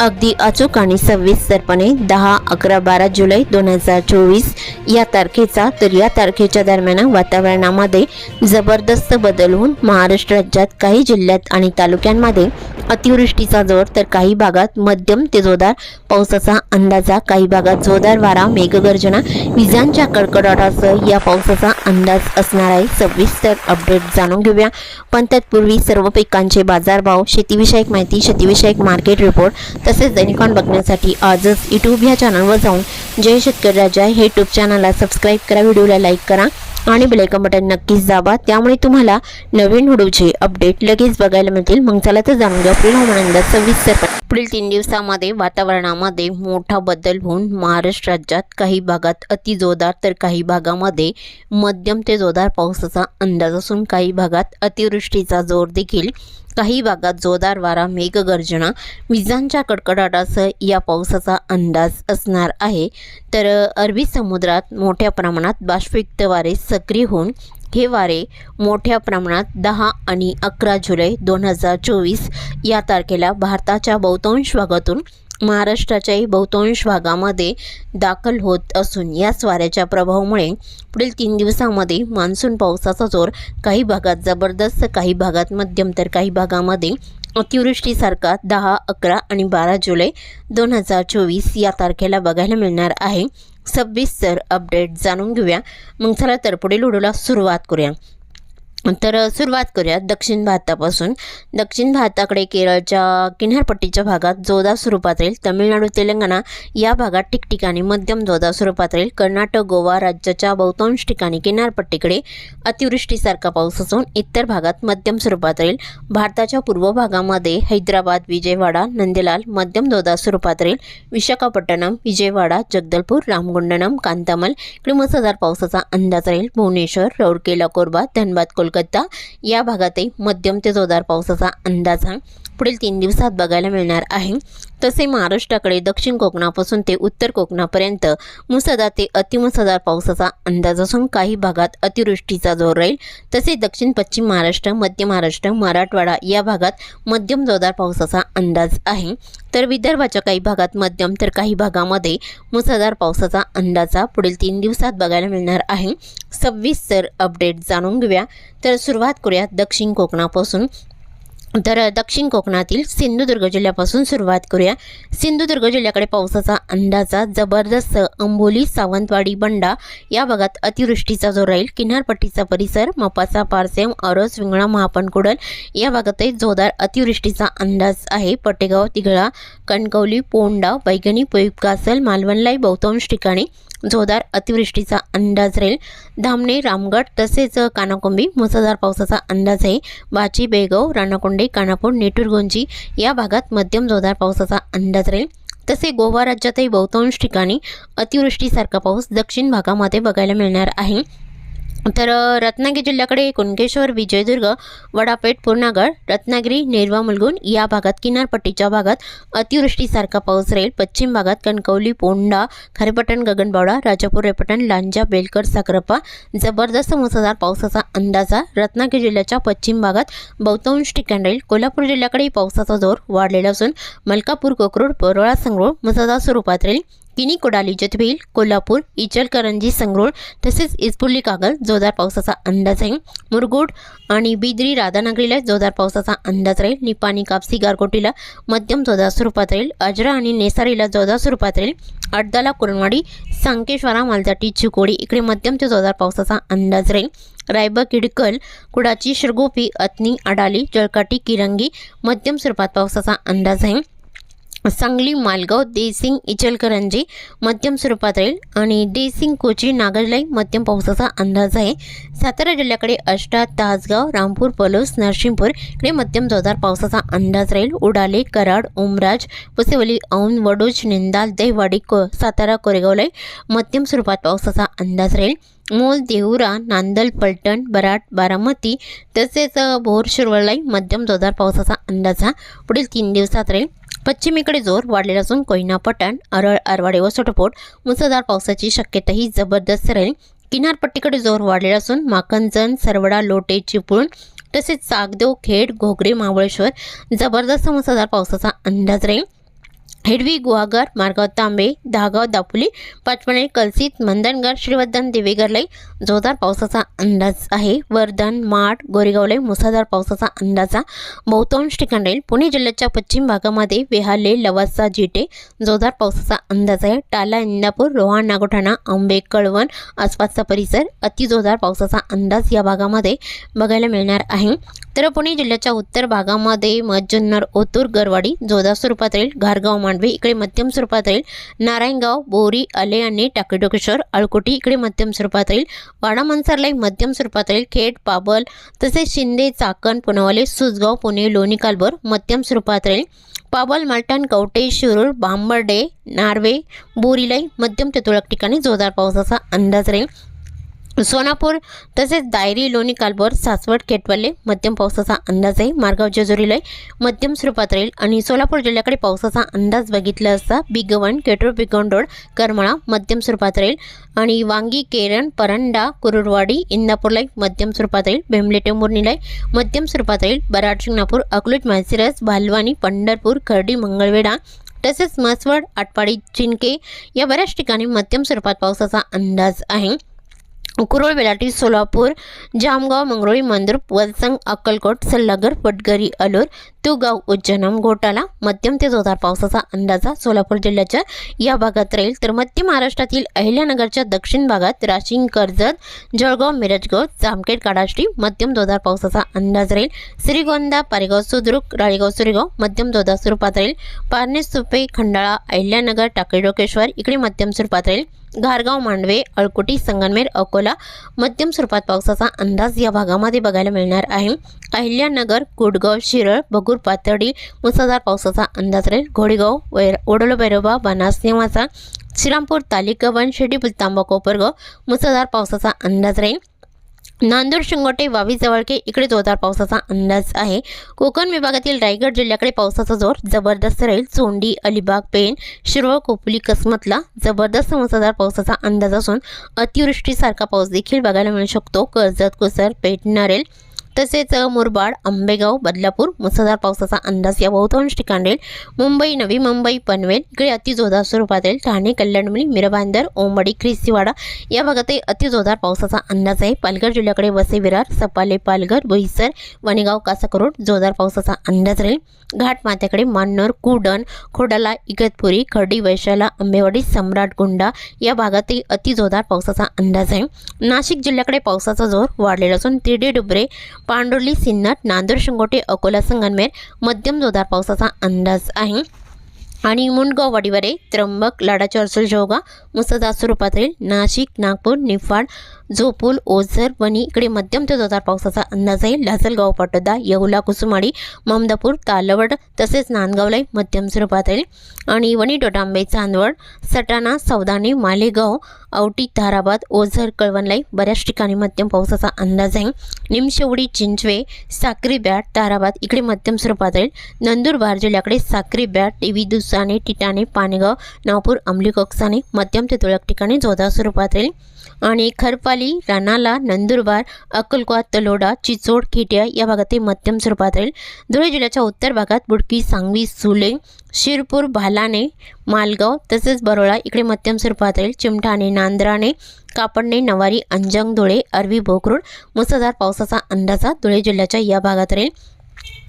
अगदी अचूक आणि सविस्तरपणे दहा अकरा बारा जुलै दोन हजार चोवीस या तारखेचा तर या तारखेच्या दरम्यान वातावरणामध्ये जबरदस्त बदल होऊन महाराष्ट्र राज्यात काही जिल्ह्यात आणि तालुक्यांमध्ये अतिवृष्टीचा जोर तर काही भागात मध्यम ते जोरदार पावसाचा अंदाजा काही भागात जोरदार वारा मेघगर्जना विजांच्या कडकडाटासह या पावसाचा अंदाज असणार आहे. सविस्तर अपडेट जाणून घेऊया. पण तत्पूर्वी सर्व पिकांचे बाजारभाव शेतीविषयक माहिती शेतीविषयक मार्केट रिपोर्ट तसेच दैनिकॉन बघण्यासाठी आजच यूट्यूब ह्या चॅनलवर जाऊन जय शेतकरी राजा हे यूट्यूब चॅनलला सबस्क्राईब करा व्हिडिओला लाईक करा आणि बेलायकन बटन नक्कीच दाबा. त्यामुळे तुम्हाला नवीन व्हिडिओचे अपडेट लगेच बघायला मिळतील. मग चला तर जाणून घ्या पुढील हवामान अंदाज सविस्तर पुढील तीन दिवसामध्ये वातावरणामध्ये मोठा बदल होऊन महाराष्ट्र राज्यात काही भागात अति जोरदार तर काही भागामध्ये मध्यम ते जोरदार पावसाचा अंदाज असून काही भागात अतिवृष्टीचा जोर देखील काही भागात जोरदार वारा मेघगर्जना विजांच्या कडकडाटासह या पावसाचा अंदाज असणार आहे. तर अरबी समुद्रात मोठ्या प्रमाणात बाष्पयुक्त वारे सक्रिय होऊन हे वारे मोठ्या प्रमाणात दहा आणि अकरा जुलै दोन हजार चोवीस या तारखेला भारताच्या बहुतांश भागातून महाराष्ट्राच्याही बहुतांश भागामध्ये दाखल होत असून याच वाऱ्याच्या प्रभावामुळे पुढील तीन दिवसामध्ये मान्सून पावसाचा जोर काही भागात जबरदस्त काही भागात मध्यम तर काही भागामध्ये अतिवृष्टीसारखा दहा अकरा आणि बारा जुलै दोन हजार चोवीस या तारखेला बघायला मिळणार आहे. सव्वीस सर अपडेट जाणून घेऊया. मग चला तर पुढील व्हिडिओला सुरुवात करूया. तर सुरुवात करूया दक्षिण भारतापासून. दक्षिण भारताकडे केरळच्या किनारपट्टीच्या भागात जोरदार स्वरूपात राहील. तमिळनाडू तेलंगणा या भागात ठिकठिकाणी मध्यम जोरदार स्वरूपात राहील. कर्नाटक गोवा राज्याच्या बहुतांश ठिकाणी किनारपट्टीकडे अतिवृष्टीसारखा पाऊस असून इतर भागात मध्यम स्वरूपात राहील. भारताच्या पूर्व भागामध्ये हैदराबाद विजयवाडा नंदेलाल मध्यम जोरदार स्वरूपात राहील. विशाखापट्टणम विजयवाडा जगदलपूर रामगुंडनम कांतामल इकडे मुसळधार पावसाचा अंदाज राहील. भुवनेश्वर रौरकेला कोरबा धनबाद कोलकाता या भागातही मध्यम ते जोरदार पावसाचा अंदाज हा पुढील तीन दिवसात बघायला मिळणार आहे. तसे महाराष्ट्राकडे दक्षिण कोकणापासून ते उत्तर कोकणापर्यंत मुसळधार ते अतिमुसळधार पावसाचा अंदाज असून काही भागात अतिवृष्टीचा जोर राहील. तसे दक्षिण पश्चिम महाराष्ट्र मध्य महाराष्ट्र मराठवाडा या भागात मध्यम जोरदार पावसाचा अंदाज आहे. तर विदर्भाच्या काही भागात मध्यम तर काही भागामध्ये मुसळधार पावसाचा अंदाजा पुढील तीन दिवसात बघायला मिळणार आहे. सव्वीस सर अपडेट जाणून घेऊया. तर सुरुवात करूया दक्षिण कोकणापासून. तर दक्षिण कोकणातील सिंधुदुर्ग जिल्ह्यापासून सुरुवात करूया. सिंधुदुर्ग जिल्ह्याकडे पावसाचा अंदाजा जबरदस्त अंबोली सावंतवाडी बंडा या भागात अतिवृष्टीचा जोर राहील. किनारपट्टीचा परिसर मपाचा पारसेम अरस विंगणा महापणकुडल या भागातही जोरदार अतिवृष्टीचा अंदाज आहे. पटेगाव तिघळा कणकवली पोंडा वैगणी कासल मालवणलाही बहुतांश ठिकाणी जोरदार अतिवृष्टीचा अंदाज राहील. धामणे रामगड तसेच कानाकोंबी मुसळधार पावसाचा अंदाज आहे. बाची बेगाव राणाकोंडे कानापूर नेटुरगुंजी या भागात मध्यम जोरदार पावसाचा अंदाज राहील. तसे गोवा राज्यातही बहुतांश ठिकाणी अतिवृष्टीसारखा पाऊस दक्षिण भागामध्ये बघायला मिळणार आहे. तर रत्नागिरी जिल्ह्याकडे कुणकेश्वर विजयदुर्ग वडापेठ पूर्णागड रत्नागिरी नेरवा मुलगुण या भागात किनारपट्टीच्या भागात अतिवृष्टीसारखा पाऊस राहील. पश्चिम भागात कणकवली पोंडा खारेपटण गगनबावडा राजापूर रेपटण लांजा बेलकर साखरप्पा जबरदस्त मुसळधार पावसाचा अंदाजा रत्नागिरी जिल्ह्याच्या पश्चिम भागात बहुतांश ठिकाण राहील. कोल्हापूर जिल्ह्याकडे पावसाचा जोर वाढलेला असून मलकापूर कोकरूड परोळा संगरूळ मुसळधार स्वरूपात राहील. किनी कोडाली जतभील कोल्हापूर इचलकरंजी संगरूळ तसेच इस्पुर्ली कागल जोरदार पावसाचा अंदाज आहे मुरगुड आणि बिद्री राधानगरीला जोरदार पावसाचा अंदाज राहील. निपाणी कापसी गारगोटीला मध्यम जोरदार स्वरूपात राहील. अजरा आणि नेसारीला जोरदार स्वरूपात राहील. अड्डाला कुरणवाडी सांकेश्वरा मालजाटी चिकोडी इकडे मध्यम ते जोरदार पावसाचा अंदाज राहील. रायबा किडकल कुडाची शिरगोपी अतनी अडाली जळकाटी किरंगी मध्यम स्वरूपात पावसाचा अंदाज आहे सांगली मालगाव देसिंग इचलकरंजी मध्यम स्वरूपात राहील आणि देसिंग कोची नागरलाई मध्यम पावसाचा अंदाज आहे. सातारा जिल्ह्याकडे अष्टा तासगाव रामपूर पलोस नरसिंहपूर इकडे मध्यम जोरदार पावसाचा अंदाज राहील. उडाले कराड उमराज वसेवली औंध वडोज निंदाल दहिवाडी को सातारा कोरेगावलाई मध्यम स्वरूपात पावसाचा अंदाज राहील. मोल देहुरा नांदल पलटण बराट बारामती तसेच भोर शिरवळलाई मध्यम जोरदार पावसाचा अंदाज हा पुढील तीन दिवसात राहील. पश्चिमेकडे जोर वाढलेला असून कोयना पटण अरळ अरवाडे व सोटपोट मुसळधार पावसाची शक्यताही जबरदस्त राहील. किनारपट्टीकडे जोर वाढलेला असून माकंजन सरवडा लोटे चिपळूण तसेच सागदेव खेड घोगरे महाबळेश्वर जबरदस्त मुसळधार पावसाचा अंदाज राहील. हेडवी गुहागर मार्गाव तांबे दहागाव दापोली पाचपणे कलसीत मंदनगड श्रीवर्धन देवीगरलाई जोरदार पावसाचा अंदाज आहे. वर्धन माठ गोरेगावले मुसळधार पावसाचा अंदाज बहुतांश ठिकाण राहील पुणे जिल्ह्याच्या पश्चिम भागामध्ये वेहाले लवासा जिटे जोरदार पावसाचा अंदाज आहे. टाला इंदापूर रोहा नागोठाणा आंबे कळवण आसपासचा परिसर अति जोरदार पावसाचा अंदाज या भागामध्ये बघायला मिळणार आहे. तर पुणे जिल्ह्याच्या उत्तर भागामध्ये मजन्नर ओतूर गरवाडी जोरदार स्वरूपात राहील घारगाव मांडवे इकडे मध्यम स्वरूपात राहील नारायणगाव बोरी आले आणि टाकेडोकेश्वर अळकोटी इकडे मध्यम स्वरूपात राहील वाडा मनसरलाई मध्यम स्वरूपात राहील खेड पाबल तसेच शिंदे चाकण पुनवाले सुसगाव पुणे लोणी कालभर मध्यम स्वरूपात राहील. पाबल मलटण कवटे शिरूर बांबर्डे नार्वे बोरीलाई मध्यम ते तुरळक ठिकाणी जोरदार पावसाचा अंदाज राहील. सोनापूर तसेच दायरी लोणी कालभोर सासवड केटवले मध्यम पावसाचा अंदाज आहे मार्गाव जेजुरीला मध्यम स्वरूपात राहील आणि सोलापूर जिल्ह्याकडे पावसाचा अंदाज बघितला असता बिगवण केटूर बिगवण रोड करमाळा मध्यम स्वरूपात राहील. आणि वांगी केरण परंडा कुरुरवाडी इंदापूरलाई मध्यम स्वरूपात राहील. बेंबलेटे मुरनीलाई मध्यम स्वरूपात राहील. बराड शिंगणापूर अकलूज माळशिरस भालवानी पंढरपूर खर्डी मंगळवेढा तसेच मसवड आटपाडी चिंके या बऱ्याच ठिकाणी मध्यम स्वरूपात पावसाचा अंदाज आहे. कुरोळ बेलाटी सोलापूर जामगाव मंगरोळी मंदूर वलसंग अक्कलकोट सल्लागर पटगरी अलूर तुगाव उज्जैनम घोटाला मध्यम ते जोरदार पावसाचा अंदाजा सोलापूर जिल्ह्याच्या या भागात राहील. तर मध्य महाराष्ट्रातील अहिल्यानगरच्या दक्षिण भागात राशीन कर्जत जळगाव मिरजगाव जामखेड काडाश्री मध्यम जोरदार पावसाचा अंदाज राहील. श्रीगोंदा पारेगाव सुद्रुक राळेगाव सुरेगाव मध्यम जोरदार स्वरूपात राहील. पारणे सुपे खंडाळा अहिल्यानगर टाकेडोकेश्वर इकडे मध्यम स्वरूपात राहील. घारगाव मांडवे अळकुटी संगनमेर अकोला मध्यम स्वरूपात पावसाचा अंदाज या भागामध्ये बघायला मिळणार आहे. अहिल्यानगर कुडगाव शिरळ बगूर पातळी मुसळधार पावसाचा अंदाज राहील. घोडेगाव वैर ओडलोबैरोबा बनास नेवाचा श्रीरामपूर तालिकावन शिर्डीपूल तांबा कोपरगाव मुसळधार पावसाचा अंदाज राहील. नांदूर शिंगोटे वावी जवळके इकडे जोरदार पावसाचा अंदाज आहे. कोकण विभागातील रायगड जिल्ह्याकडे पावसाचा जोर जबरदस्त राहील. चोंडी अलिबाग पेण शिरोळ कोपली कसमतला जबरदस्त मुसळधार पावसाचा अंदाज असून अतिवृष्टीसारखा पाऊस देखील बघायला मिळू शकतो. कर्जत कुसर पेठ नरेल तसेच मुरबाड आंबेगाव बदलापूर मुसळधार पावसाचा अंदाज या बहुतांश ठिकाणी राहील मुंबई नवी मुंबई पनवेल इकडे अतिजोरदार स्वरूपात राहील ठाणे कल्याणमुली मिरबांदर ओंबडी ख्रिस्तीवाडा या भागातही अतिजोरदार पावसाचा अंदाज आहे. पालघर जिल्ह्याकडे वसे विरार सपाले पालघर बोईसर वणेगाव कासाकरोड जोरदार पावसाचा अंदाज राहील. घाटमाथ्याकडे मान्नर कुडण खोडाला इगतपुरी खर्डी वैशाला आंबेवाडी सम्राट गुंडा या भागातही अतिजोरदार पावसाचा अंदाज आहे. नाशिक जिल्ह्याकडे पावसाचा जोर वाढलेला असून तिरडे डुबरे पांडुर्ली सिन्नर नांदूर शिंगोटे अकोला संगनमेर मध्यम जोरदार पावसाचा अंदाज आहे. आणि मुंडगाव वाडीवरे त्र्यंबक लाडा अर्सुल जोगा मुसळधार स्वरूपात राहील नाशिक नागपूर निफाड झोपूल ओझर वणी इकडे मध्यम ते जोरदार पावसाचा अंदाज आहे. लासलगाव पटोदा येवला कुसुमाडी ममदापूर तालवड तसेच नांदगावलाही मध्यम स्वरूपात राहील आणि वणी डोटांबे चांदवड सटाणा सौदाणे मालेगाव औटी ताराबाद ओझर कळवणलाई बऱ्याच ठिकाणी मध्यम पावसाचा अंदाज आहे. निमशेवडी चिंचवे साक्री बॅट ताराबाद इकडे मध्यम स्वरूपात राहील. नंदुरबार जिल्ह्याकडे साक्री बॅट टीव्ही दुसाने टिटाणे पाणगाव नागपूर अंमली कक्षाने मध्यम ते तुरळक ठिकाणी जोरदार स्वरूपात राहील. आणि खरपाली रानाला नंदुरबार अक्कलकोट तलोडा चिचोड खेटिया या भागात मध्यम स्वरूपात राहील. धुळे जिल्ह्याच्या उत्तर भागात बुडकी सांगवी सुले शिरपूर भालाने मालगाव तसेच बरोळा इकडे मध्यम स्वरूपात राहील चिमठाणे नांद्राणे कापडणे नवारी अंजंग धुळे अरवी भोकरूड मुसळधार पावसाचा अंदाजा धुळे जिल्ह्याच्या या भागात राहील.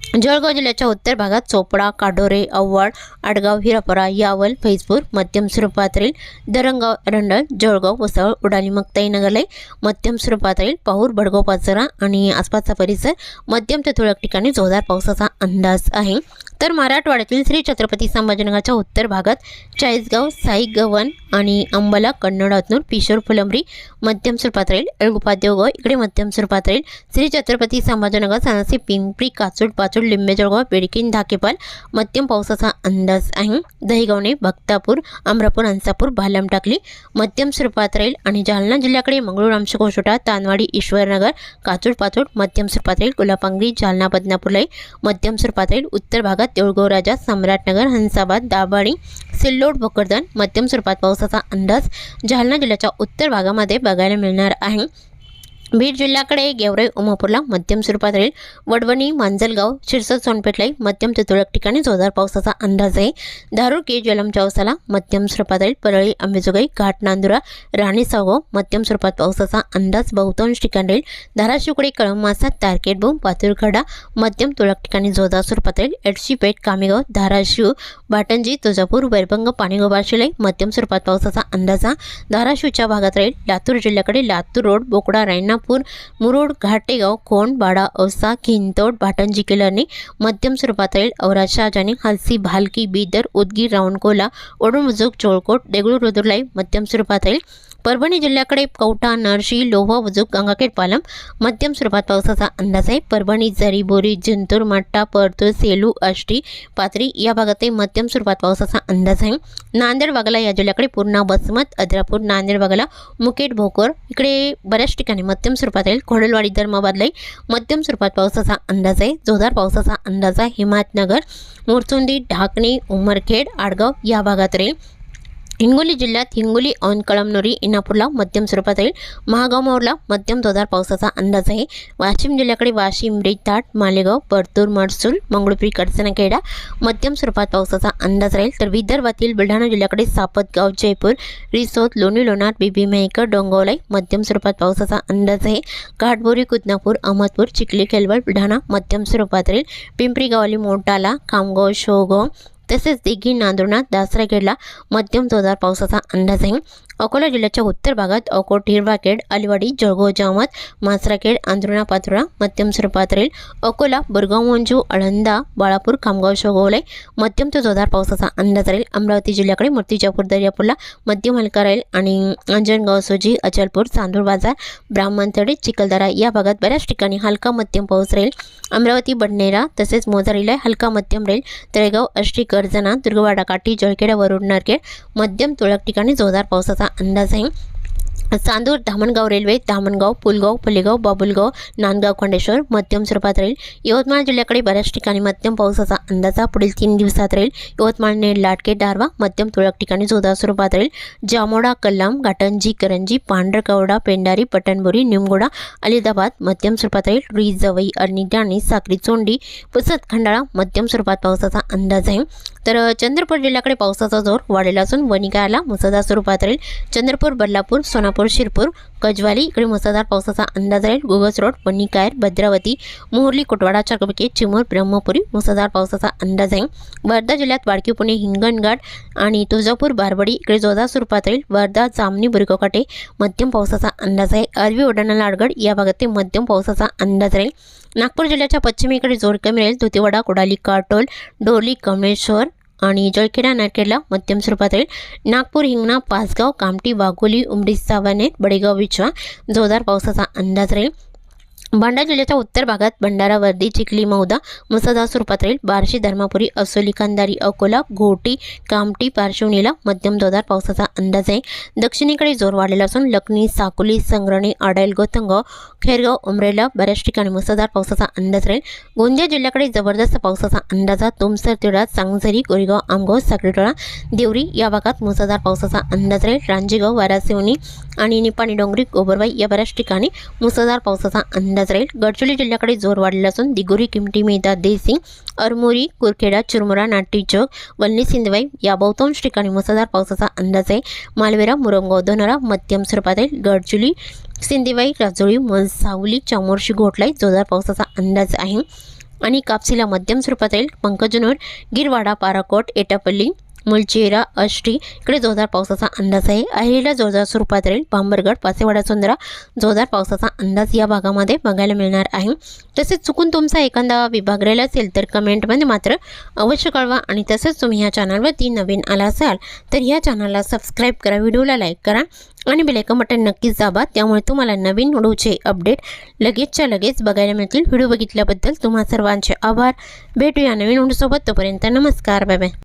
जळगाव जिल्ह्याच्या उत्तर भागात चोपडा काडोरे अव्वाड आडगाव हिरापरा यावल फैजपूर मध्यम स्वरूपात राहील दरंगाव रंडळ जळगाव वसावळ उडाली मक्ताई नगरलय मध्यम स्वरूपात राहील पाहूर भडगाव पाचरा आणि आसपासचा परिसर मध्यम ते तुरळक ठिकाणी जोरदार पावसाचा अंदाज आहे. तर मराठवाड्यातील श्री छत्रपती संभाजीनगरच्या उत्तर भागात चाळीसगाव साई गवन आणि अंबाला कन्नड हतनूर पिशोर फुलंबरी मध्यम स्वरूपात राहील एळगुपा देवगाव इकडे मध्यम स्वरूपात राहील श्री छत्रपती संभाजीनगर सानसी पिंपरी काचूड पाच पाचोड लिंबे जळगाव बेडकीन धाकेपाल मध्यम पावसाचा अंदाज आहे. दहीगावणे भक्तापूर अमरापूर हंसापूर भालम टाकली मध्यम स्वरूपात राहील आणि जालना जिल्ह्याकडे मंगळूर आमशकोशोटा तानवाडी ईश्वरनगर काचूड पाचोड मध्यम स्वरूपात राहील कोल्हापांगरी जालना बदनापूरलाई मध्यम स्वरूपात राहील. उत्तर भागात देऊळगाव राजा सम्राटनगर हंसाबाद दाभाडी सिल्लोड भोकरदन मध्यम स्वरूपात पावसाचा अंदाज जालना जिल्ह्याच्या उत्तर भागामध्ये बघायला मिळणार आहे. बीड जिल्ह्याकडे गेवराई उमापूरला मध्यम स्वरूपात राहील वडवणी मांजलगाव शिरसद सोनपेठलाही मध्यम ते तुरळक ठिकाणी जोरदार पावसाचा अंदाज आहे. धारूर के जलम चौसाला मध्यम स्वरूपात राहील परळी अंबेजोगाई घाट नांदुरा राणी सावगाव मध्यम स्वरूपात पावसाचा अंदाज बहुतांश ठिकाणी राहील. धाराशिवकडे कळमासा तारकेट बोम पाथुरखडा मध्यम तुरळक ठिकाणी जोरदार स्वरूपात राहील एडशीपेठ कामेगाव धाराशिव भाटंजी तुळजापूर वैरभंग पाणीगोबाशिलाई मध्यम स्वरूपात पावसाचा अंदाज धाराशिवच्या भागात राहील. लातूर जिल्ह्याकडे लातूर रोड बोकडा कोल्हापूर मुरुड घाटेगाव कोंड बाडा औसा खिंतोड भाटंजी किलरने मध्यम स्वरूपात राहील औराद शहाजानी हलसी भालकी बीदर उदगीर रावणकोला ओडुमुजुक चोळकोट देगळूर रुदुरलाई मध्यम स्वरूपात राहील. परभणी जिल्ह्याकडे कवठा नरशी लोह वजूक गंगाखेड पालम मध्यम स्वरूपात पावसाचा अंदाज आहे. परभणी जरीबोरी जिंतूर मट्टा परतूर सेलू आष्टी पाथरी या भागातही मध्यम स्वरूपात पावसाचा अंदाज आहे. नांदेड वागला या जिल्ह्याकडे पूर्णा बसमत अद्रापूर नांदेड वागला मुकेट भोकर इकडे बऱ्याच ठिकाणी मध्यम स्वरूपात राहील खोडलवाडी धर्माबादलाही मध्यम स्वरूपात पावसाचा अंदाज आहे. जोरदार पावसाचा अंदाज आहे. हिमायतनगर मुरचुंदी ढाकणी उमरखेड आडगाव या भागात राहील हिंगोली जिल्ह्यात हिंगोली औंध कळमनुरी इनापूरला मध्यम स्वरूपात राहील महागाव मोरला मध्यम जोरदार पावसाचा अंदाज आहे. वाशिम जिल्ह्याकडे वाशिम रिताट मालेगाव परतूर मडसूल मंगळुपरी कडसनाखेडा मध्यम स्वरूपात पावसाचा अंदाज राहील. तर विदर्भातील बुलढाणा जिल्ह्याकडे सापतगाव जयपूर रिसोद लोणी लोणार बीबी मेहकर डोंगवलाई मध्यम स्वरूपात पावसाचा अंदाज आहे. घाटबोरी कुदनापूर अहमदपूर चिखली केलवड बुलढाणा मध्यम स्वरूपात राहील. पिंपरी गावली मोटाला खामगाव शोगाव तसेच दिघी नांदुरनाथ दासराखेडला मध्यम जोरदार पावसाचा अंदाज आहे. अकोला जिल्ह्याच्या उत्तर भागात अकोट हिरवाखेड अलिवाडी जळगाव जामत मासराखेड आंध्रुणा पात्रोळा मध्यम स्वरूपात राहील अकोला बुरगाव मंजू आळंदा बाळापूर खामगाव शोगवले मध्यम ते जोरदार पावसाचा अंदाज राहील. अमरावती जिल्ह्याकडे मूर्तिजापूर दर्यापूरला मध्यम हलका राहील आणि अंजनगाव सोजी अचलपूर चांदूर बाजार ब्राह्मणतडे चिखलदरा या भागात बऱ्याच ठिकाणी हलका मध्यम पाऊस राहील. अमरावती बडनेरा तसेच मोजारीला हलका मध्यम राहील. तळेगाव अष्टी गर्जना दुर्गवाडा काठी जळखेडा वरुड नरखेड मध्यम तुळक ठिकाणी जोरदार पावसाचा እንደዚህ चांदूर धामणगाव रेल्वे धामणगाव पुलगाव पल्लेगाव बाबुलगाव नांदगाव खंडेश्वर मध्यम स्वरूपात राहील. यवतमाळ जिल्ह्याकडे बऱ्याच ठिकाणी मध्यम पावसाचा अंदाजा पुढील तीन दिवसात राहील. यवतमाळने लाटके दारवा मध्यम तुरळक ठिकाणी जोरदार स्वरूपात राहील. जामोडा कल्लाम घाटंजी करंजी पांढरकवडा पेंडारी पटणबोरी निमगोडा अलिदाबाद मध्यम स्वरूपात राहील. रुई जवई अर्निडा आणि साक्री चोंडी पुसद खंडाळा मध्यम स्वरूपात पावसाचा अंदाज आहे. तर चंद्रपूर जिल्ह्याकडे पावसाचा जोर वाढलेला असून वणिकाला मुसळधार स्वरूपात राहील. चंद्रपूर बल्लापूर सोनापूर शिरपूर कजवाली इकडे मुसळधार पावसाचा अंदाज राहील. गुगस रोड वणिकायर भद्रावती मोहर्ली कोटवाडा चक्रपके चिमूर ब्रह्मपुरी मुसळधार पावसाचा अंदाज आहे वर्धा जिल्ह्यात वाडकी पुणे हिंगणघाट आणि तुळजापूर बारबडी इकडे जोरदार स्वरूपात राहील. वर्धा जामणी बुरकोकाटे मध्यम पावसाचा अंदाज आहे. अरबी उड्डाणा लाडगड या भागात ते मध्यम पावसाचा अंदाज राहील. नागपूर जिल्ह्याच्या पश्चिमेकडे जोर कमी राहील. धुतेवाडा कोडाली काटोल डोली कमळेश्वर आणि जळखेडा नारखेडला मध्यम स्वरूपात राहील नागपूर हिंगणा पाचगाव कामटी वाघोली उमरी सावनेर बडेगाव विचवा जोरदार पावसाचा अंदाज राहील. भंडारा जिल्ह्याच्या उत्तर भागात भंडारा वर्दी चिखली मौदा मुसळधार स्वरूपात राहील. बार्शी धर्मापुरी असोली खांदारी अकोला घोटी कामटी पार्श्वनीला मध्यम जोरदार पावसाचा अंदाज आहे. दक्षिणेकडे जोर वाढलेला असून लखनी साकोली संग्रणी आडाईल गोतंगाव खेरगाव उमरेला बऱ्याच ठिकाणी मुसळधार पावसाचा अंदाज राहील. गोंदिया जिल्ह्याकडे जबरदस्त पावसाचा अंदाज आहे. तुमसर तिळा सांगझरी गोरेगाव आमगाव साखरेटोळा देवरी या भागात मुसळधार पावसाचा अंदाज राहील. रांजेगाव वारासिवणी आणि निपाणी डोंगरी गोबरबाई या बऱ्याच ठिकाणी मुसळधार पावसाचा अंदाज राहील. गडचिरोली जिल्ह्याकडे जोर वाढलेला असून दिगोरी किमटी मेहता देसिंग अरमोरी कुरखेडा चिरमुरा नाटी चौक वल्ली सिंधवाई या बहुतांश ठिकाणी मुसळधार पावसाचा अंदाज आहे. मालवेरा मुरंगाव दोनरा मध्यम स्वरूपात राहील गडचिरोली सिंधीबाई राजोळी सावली चामोर्शी घोटलाई जोरदार पावसाचा अंदाज आहे. आणि कापसीला मध्यम स्वरूपात राहील. पंकजनूर गिरवाडा पाराकोट एटापल्ली मुलचेरा अष्टी इकडे जोरदार पावसाचा अंदाज आहे. अहिला जोरदार स्वरूपात राहील. बांबरगड पासेवाडा सुंदरा जोरदार पावसाचा अंदाज या भागामध्ये बघायला मिळणार आहे. तसेच चुकून तुमचा एखादा विभाग राहिला असेल तर कमेंटमध्ये मात्र अवश्य कळवा आणि तसेच तुम्ही ह्या चॅनलवरती नवीन आला असाल तर ह्या चॅनलला सबस्क्राईब करा व्हिडिओला लाईक करा आणि बेलायकन बटन नक्कीच दाबा. त्यामुळे तुम्हाला नवीन व्हिडिओचे अपडेट लगेचच्या लगेच बघायला मिळतील. व्हिडिओ बघितल्याबद्दल तुम्हा सर्वांचे आभार. भेटूया नवीन व्हिडिओसोबत. तोपर्यंत नमस्कार. Bye bye